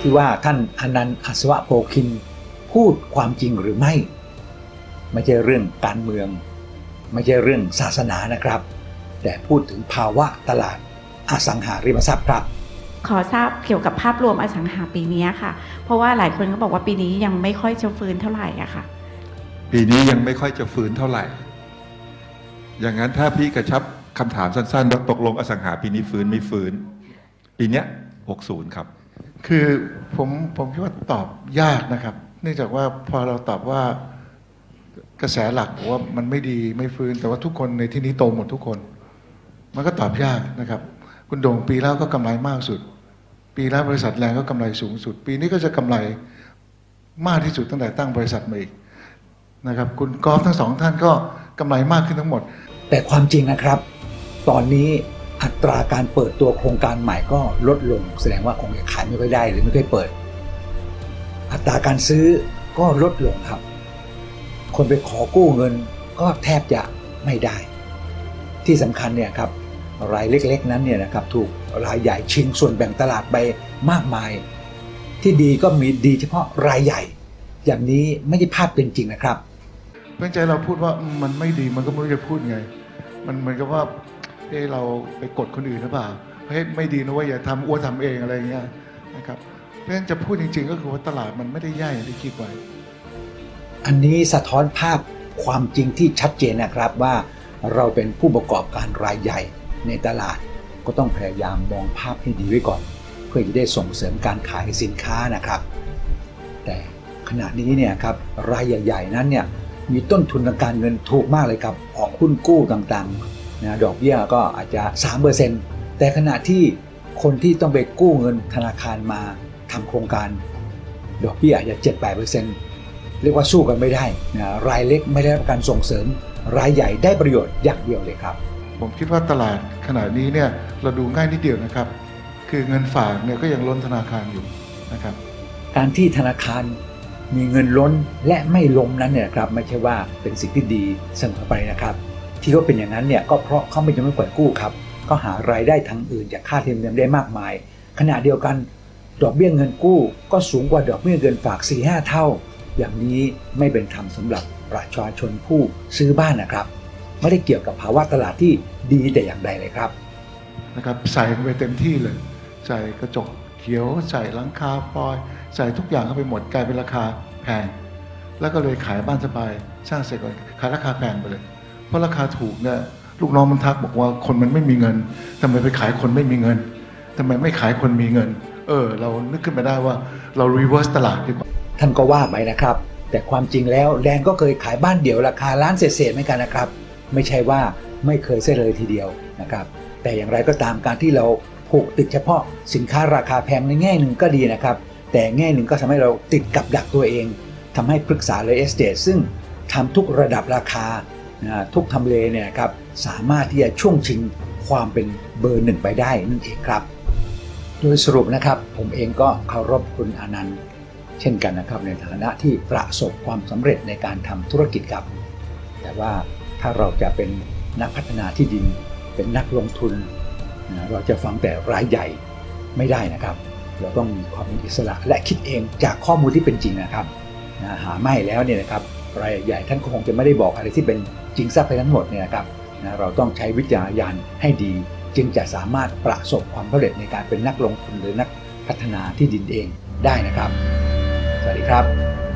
ที่ว่าท่านอนันต์อัศวะโพคิน พูดความจริงหรือไม่ ไม่ใช่เรื่องการเมือง ไม่ใช่เรื่องศาสนานะครับ แต่พูดถึงภาวะตลาดอสังหาริมทรัพย์ครับขอทราบเกี่ยวกับภาพรวมอสังหาปีนี้ค่ะ เพราะว่าหลายคนก็บอกว่าปีนี้ยังไม่ค่อยจะฟื้นเท่าไหร่อะค่ะ ปีนี้ยังไม่ค่อยจะฟื้นเท่าไหร่ อย่างนั้นถ้าพี่กระชับคำถามสั้นๆว่าตกลงอสังหาปีนี้ฟื้นไม่ฟื้น ปีเนี้ย60 ครับ คือผมผมคิดว่าตอบยากนะครับ เนื่องจากว่าพอเราตอบว่ากระแสหลักว่ามันไม่ดีไม่ฟื้น แต่ว่าทุกคนในที่นี้โตหมดทุกคน มันก็ตอบยากนะครับ คุณโด่งปีแล้วก็กำไรมากสุด ปีแล้วบริษัทแรงก็กำไรสูงสุด ปีนี้ก็จะกำไรมากที่สุดตั้งแต่ตั้งบริษัทมาอีกนะครับคุณกอล์ฟทั้งสองท่านก็กำไรมากขึ้นทั้งหมด แต่ความจริงนะครับ ตอนนี้ อัตราการเปิดตัวโครงการใหม่ก็ลดลง แสดงว่าคงจะขายไม่ค่อยได้หรือไม่ค่อยเปิด อัตราการซื้อก็ลดลงครับ คนไปขอกู้เงินก็แทบจะไม่ได้ ที่สำคัญเนี่ยครับรายเล็กๆ นั้นเนี่ยนะครับถูกรายใหญ่ชิงส่วนแบ่งตลาดไปมากมาย ที่ดีก็มีดีเฉพาะรายใหญ่ อย่างนี้ไม่ใช่ภาพเป็นจริงนะครับเพื่อนใจเราพูดว่ามันไม่ดีมันก็ไม่รู้จะพูดไง มันเหมือนกับว่า เอ้เราไปกดคนอื่นหรือเปล่าเฮ้ยไม่ดีนะว่าอย่าทำอ้วนทำเองอะไรเงี้ยนะครับเพราะฉะนั้นจะพูดจริง ๆ ก็คือว่าตลาดมันไม่ได้แย่อย่างที่คิดไว้ อันนี้สะท้อนภาพความจริงที่ชัดเจนนะครับว่าเราเป็นผู้ประกอบการรายใหญ่ในตลาดก็ต้องพยายามมองภาพให้ดีไว้ก่อน เพื่อจะได้ส่งเสริมการขายสินค้านะครับ แต่ขณะนี้เนี่ยครับรายใหญ่ ๆ นั้นเนี่ยมีต้นทุนทางการเงินถูกมากเลยครับ ออกหุ้นกู้ต่างๆ นะดอกเบี้ยก็อาจจะ 3%แต่ขณะที่คนที่ต้องไปกู้เงินธนาคารมาทำโครงการ ดอกเบี้ยอาจจะ 7-8%เรียกว่าสู้กันไม่ได้นะรายเล็กไม่ได้รับการส่งเสริม รายใหญ่ได้ประโยชน์อย่างเดียวเลยครับ ผมคิดว่าตลาดขณะนี้เนี่ยเราดูง่ายนิดเดียวนะครับ คือเงินฝากเนี่ยก็ยังล้นธนาคารอยู่นะครับ การที่ธนาคารมีเงินล้นและไม่ล้มนั้นเนี่ยนะครับไม่ใช่ว่าเป็นสิ่งที่ดีเสมอไปนะครับ ที่เขาเป็นอย่างนั้นเนี่ยก็เพราะเขาไม่จำเป็นปล่อยกู้ครับก็หารายได้ทางอื่นจากค่าธรรมเนียมได้มากมาย ขณะเดียวกันดอกเบี้ยเงินกู้ก็สูงกว่าดอกเบี้ยเงินฝาก 4-5 เท่า อย่างนี้ไม่เป็นธรรมสำหรับประชาชนผู้ซื้อบ้านนะครับ ไม่ได้เกี่ยวกับภาวะตลาดที่ดีแต่อย่างใดเลยครับนะครับใส่ไปเต็มที่เลย ใส่กระจกเขียวใส่หลังคาฟอย ใส่ทุกอย่างเข้าไปหมดกลายเป็นราคาแพง แล้วก็เลยขายบ้านสบายสร้างเสร็จก่อนขายราคาแพงไปเลย เพราะราคาถูกเนี่ยลูกน้องมันทักบอกว่าคนมันไม่มีเงินทำไมไปขายคนไม่มีเงินทำไมไม่ขายคนมีเงิน เออ เรานึกขึ้นมาได้ว่าเรา reverse ตลาดดีกว่าท่านก็ว่าไปนะครับ แต่ความจริงแล้วแดงก็เคยขายบ้านเดี่ยวราคาล้านเศษๆเหมือนกันนะครับ ไม่ใช่ว่าไม่เคยเสียเลยทีเดียวนะครับ แต่อย่างไรก็ตามการที่เราผูกติดเฉพาะสินค้าราคาแพงในแง่หนึ่งก็ดีนะครับ แต่แง่หนึ่งก็ทำให้เราติดกับดักตัวเองทำให้ปรึกษาเลยเอสเตซึ่งทำทุกระดับราคา ทุกทำเลเนี่ยครับสามารถที่จะช่วงชิงความเป็นเบอร์หนึ่งไปได้นั่นเองครับ โดยสรุปนะครับผมเองก็เคารพคุณอนันต์เช่นกันนะครับในฐานะที่ประสบความสำเร็จในการทำธุรกิจครับ แต่ว่าถ้าเราจะเป็นนักพัฒนาที่ดิน เป็นนักลงทุนนะเราจะฟังแต่รายใหญ่ไม่ได้นะครับ เราต้องมีความเป็นอิสระและคิดเองจากข้อมูลที่เป็นจริงนะครับนะหาไม่แล้วเนี่ยนะครับ รายใหญ่ท่านก็คงจะไม่ได้บอกอะไรที่เป็นจริงซะไปทั้งหมดเนี่ยนะครับนะเราต้องใช้วิจารณญาณให้ดี จึงจะสามารถประสบความสำเร็จในการเป็นนักลงทุนหรือนักพัฒนาที่ดินเองได้นะครับ สวัสดีครับ